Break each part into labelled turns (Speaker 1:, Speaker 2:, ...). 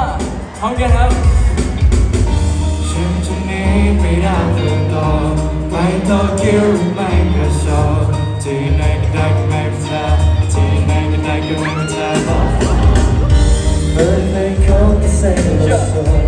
Speaker 1: าห้องเรียนครับ
Speaker 2: ช่วงเช่
Speaker 1: นนี้ไม่ได้ติดต่อ
Speaker 2: ไม่ต้อง
Speaker 1: คิวไม่กระชอที่ไหนก็
Speaker 2: ได้ไม่ธรรมดาที่ไหนก็ได้ก็ไม่ธรรมดาฝืนไ may come to save us.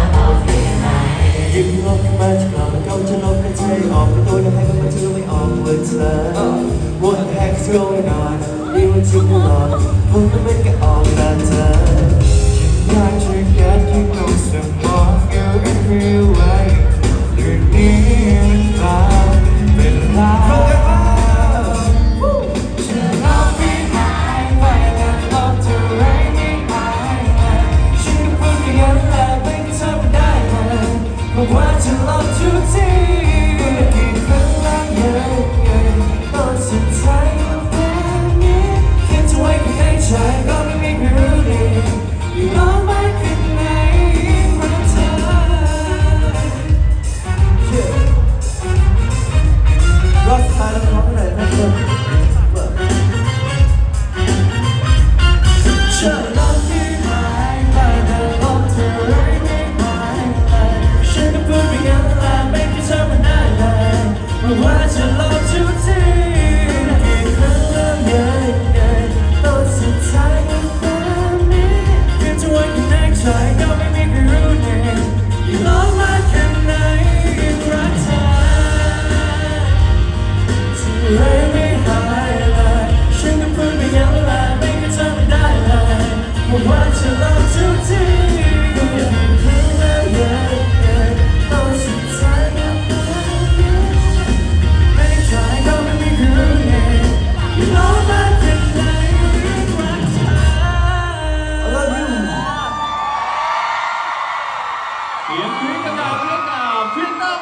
Speaker 2: มากลับมาเข้าฉลองกันใช่ออกประตูนะให้ก็มาชื่อไม่ออกว่าเธอ What the heck's going on นี่มันชิคกี้
Speaker 1: พายผมก็ไม่ love to tease. เลย
Speaker 2: ไม่
Speaker 1: หา
Speaker 2: ยเลย
Speaker 1: ฉันก็พูดไปยัง
Speaker 2: เวลา
Speaker 1: ไม่ก็เธอไม่ได้เลยว่าวาจะลองทุกที